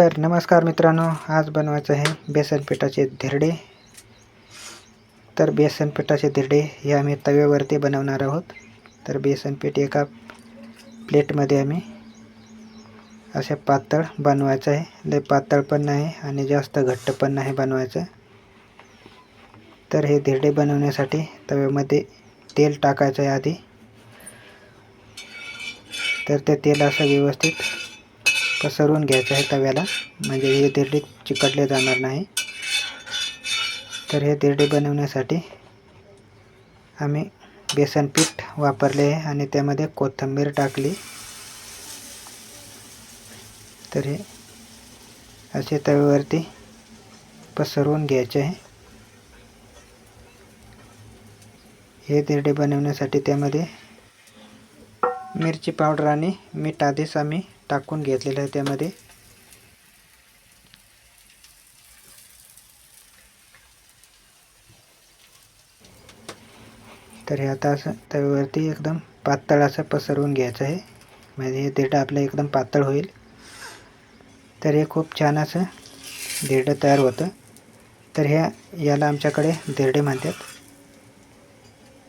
तर नमस्कार मित्रांनो. आज बनवायचं आहे बेसन पिठाचे धिरडे. तर बेसन पिठाचे धिरडे हे आम्ही तव्यावरती बनवणार आहोत. तर बेसन पीठ एका प्लेटमध्ये आम्ही असे पातळ बनवायचं आहे. लय पातळ पण नाही आणि जास्त घट्ट पण नाही बनवायचं. तर हे धिरडे बनवण्यासाठी तव्यामध्ये तेल टाकायचं आहे आधी. तर ते तेल असं व्यवस्थित पसरवून घ्यायचं आहे तव्याला. म्हणजे हे धिरडे चिकटले जाणार नाही. तर हे धिरडे बनवण्यासाठी आम्ही बेसन पीठ वापरले आहे आणि त्यामध्ये कोथिंबीर टाकली. तर हे असे तव्यावरती पसरवून घ्यायचे आहे. हे धिरडे बनवण्यासाठी त्यामध्ये मिरची पावडर आणि मीठ आधीच आम्ही टाकून घेतलेलं आहे त्यामध्ये. तर हे आता असं तव्यावरती एकदम पातळ असं पसरवून घ्यायचं आहे. म्हणजे हे धिरडं आपलं एकदम पातळ होईल. तर हे खूप छान असं धिरडं तयार होतं. तर ह्या याला आमच्याकडे देरडे म्हणतात.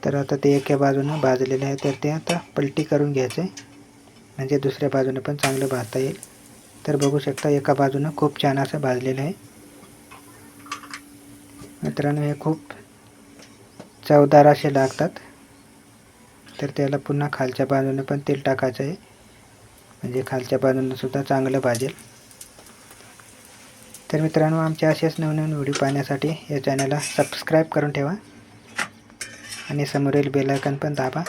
तर आता ते एका बाजूनं भाजलेलं आहे. तर ते आता पलटी करून घ्यायचं आहे. म्हणजे दुसऱ्या बाजूनं पण चांगलं भाजता येईल. तर बघू शकता एका बाजूनं खूप छान असं भाजलेलं आहे. मित्रांनो हे खूप चवदार असे लागतात. तर त्याला पुन्हा खालच्या बाजूनं पण तेल टाकायचं आहे. म्हणजे खालच्या बाजूने सुद्धा चांगलं भाजेल. तर मित्रांनो आमचे असेच नवनवीन व्हिडिओ पाहण्यासाठी या चॅनलला सबस्क्राईब करून ठेवा. आणि समोरील बेलायकन पण दाबा.